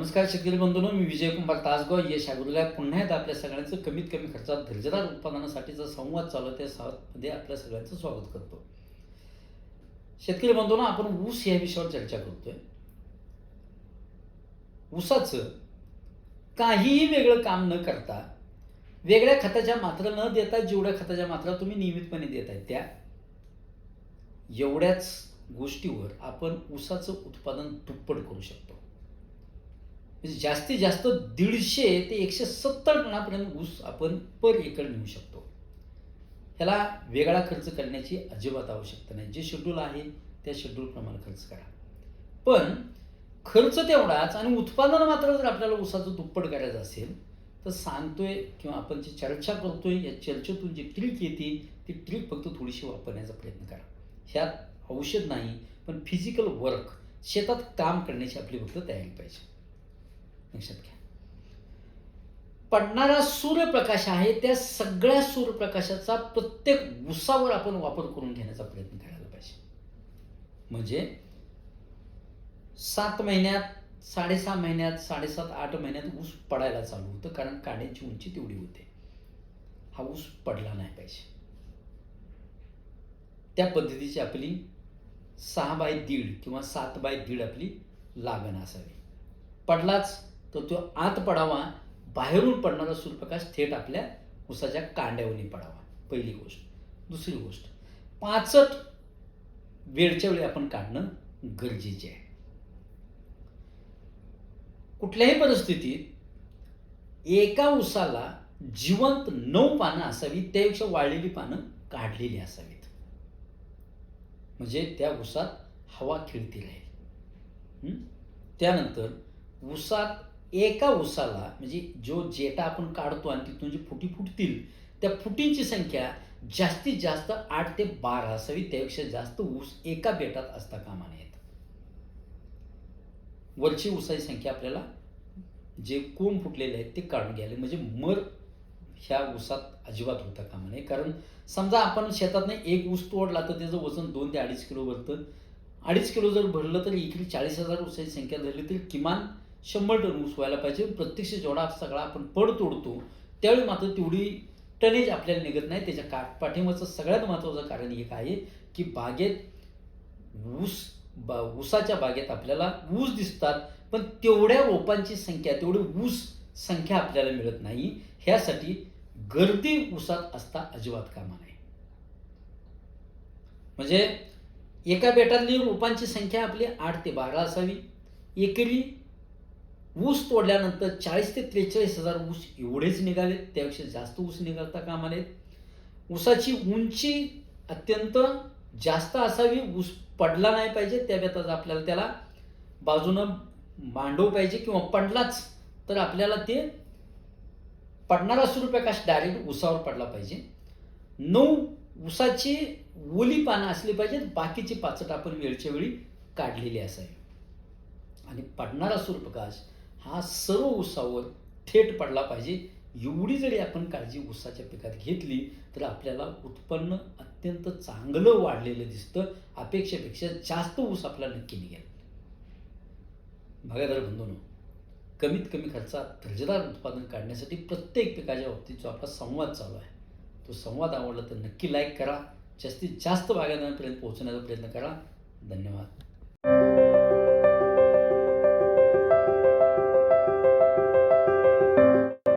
नमस्कार शेतकरी बंधूंनो मी विजयकुमार तासगाव. यश अगोदर पुन्हा एकदा आपल्या सगळ्यांचं कमीत कमी खर्चात दर्जेदार उत्पादनासाठीचा संवाद चालू आहे. त्या संवादमध्ये आपल्या सगळ्यांचं स्वागत करतो. शेतकरी बंधूंना आपण ऊस या विषयावर चर्चा करतोय. ऊसाचं काहीही वेगळं काम न करता वेगळ्या खताच्या मात्रा न देता जेवढ्या खताच्या मात्रा तुम्ही नियमितपणे देत आहे त्या एवढ्याच गोष्टीवर आपण ऊसाचं उत्पादन दुप्पट करू शकतो. म्हणजे जास्तीत जास्त दीडशे ते एकशे सत्तर टनापर्यंत ऊस आपण पर एकर नेऊ शकतो. ह्याला वेगळा खर्च करण्याची अजिबात आवश्यकता नाही. जे शेड्यूल आहे त्या शेड्यूलप्रमाणे खर्च करा. पण खर्च तेवढाच आणि उत्पादन मात्र जर आपल्याला ऊसाचं दुप्पट करायचं असेल तर सांगतोय किंवा आपण जी चर्चा करतोय या चर्चेतून जी ट्रिक येते ती ट्रिक फक्त थोडीशी वापरण्याचा प्रयत्न करा. ह्यात औषध नाही पण फिजिकल वर्क शेतात काम करण्याची आपली फक्त तयारी पाहिजे. लक्षात घ्या. पडणारा सूर्यप्रकाश आहे त्या सगळ्या सूर्यप्रकाशाचा प्रत्येक उसावर आपण वापर करून घेण्याचा प्रयत्न करायला पाहिजे. म्हणजे सात महिन्यात साडेसहा महिन्यात साडेसात आठ महिन्यात ऊस पडायला चालू होतं कारण काड्यांची उंची तेवढी होते. हा ऊस पडला नाही पाहिजे. त्या पद्धतीची आपली सहा बाय दीड किंवा सात बाय दीड आपली लागण असावी. पडलाच तर तो आत पडावा बाहेरून पडणारा सूर्यप्रकाश थेट आपल्या उसाच्या कांड्यावरनी पडावा. पहिली गोष्ट. दुसरी गोष्ट पाचट वेळच्या वेळी आपण काढणं गरजेचे आहे. कुठल्याही परिस्थितीत एका उसाला जिवंत नऊ पानं असावी त्यापेक्षा वाळलेली पानं काढलेली असावीत. म्हणजे त्या उसात हवा खिळती राहील. त्यानंतर उसात एका उसाला म्हणजे जो जेटा आपण काढतो आणि तिथून जी फुटी फुटतील त्या फुटींची संख्या जास्तीत जास्त आठ ते बारा असावी त्यापेक्षा जास्त ऊस एका बेटात असता कामा नयेत वरची ऊसाची संख्या आपल्याला जे कोंब फुटलेले आहेत ते काढून घ्यायला म्हणजे मर ह्या ऊसात अजिबात होता कामा नये. कारण समजा आपण शेतातनं एक ऊस तोडला तर त्याचं वजन दोन ते अडीच किलो भरतं अडीच किलो जर भरलं तर इकडे चाळीस हजार ऊसाची संख्या धरली तरी किमान शंभर टन ऊस व्हायला पाहिजे. प्रत्यक्ष जेवढा सगळा आपण पड तोडतो त्यावेळी मात्र तेवढी टनेज आपल्याला निघत नाही. त्याच्या का पाठिंबाचं सगळ्यात महत्त्वाचं कारण एक आहे की बागेत ऊस बा ऊसाच्या बागेत आपल्याला ऊस दिसतात पण तेवढ्या रोपांची संख्या तेवढी ऊस संख्या आपल्याला मिळत नाही. ह्यासाठी गर्दी ऊसात असता अजिबात कामा नाही म्हणजे एका बेटातली रोपांची संख्या आपली आठ ते बारा असावी. एकरी ऊस तोडल्यानंतर चाळीस ते त्रेचाळीस हजार ऊस एवढेच निघाले. त्यापेक्षा जास्त ऊस निघालता कामा नयेत ऊसाची उंची अत्यंत जास्त असावी. ऊस पडला नाही पाहिजे. त्या बेताच आपल्याला त्याला बाजूनं मांडव पाहिजे किंवा पडलाच तर आपल्याला ते पडणारा सूर्यप्रकाश डायरेक्ट उसावर पडला पाहिजे. नऊ उसाची ओली पानं असली पाहिजेत. बाकीची पाचट आपण वेळच्या वेळी काढलेली असावी. आणि पडणारा सूर्यप्रकाश हा सर्व उसावर थेट पडला पाहिजे. एवढी जरी आपण काळजी उसाच्या पिकात घेतली तर आपल्याला उत्पन्न अत्यंत चांगलं वाढलेलं दिसतं. अपेक्षेपेक्षा जास्त ऊस आपला नक्की निघेल. भागादार बंधून कमीत कमी खर्चात दर्जेदार उत्पादन काढण्यासाठी प्रत्येक पिकाच्या बाबतीत जो आपला संवाद चालू आहे तो संवाद आवडला तर नक्की लाईक करा. जास्तीत जास्त बागायतदारांपर्यंत पोहोचण्याचा प्रयत्न करा. धन्यवाद.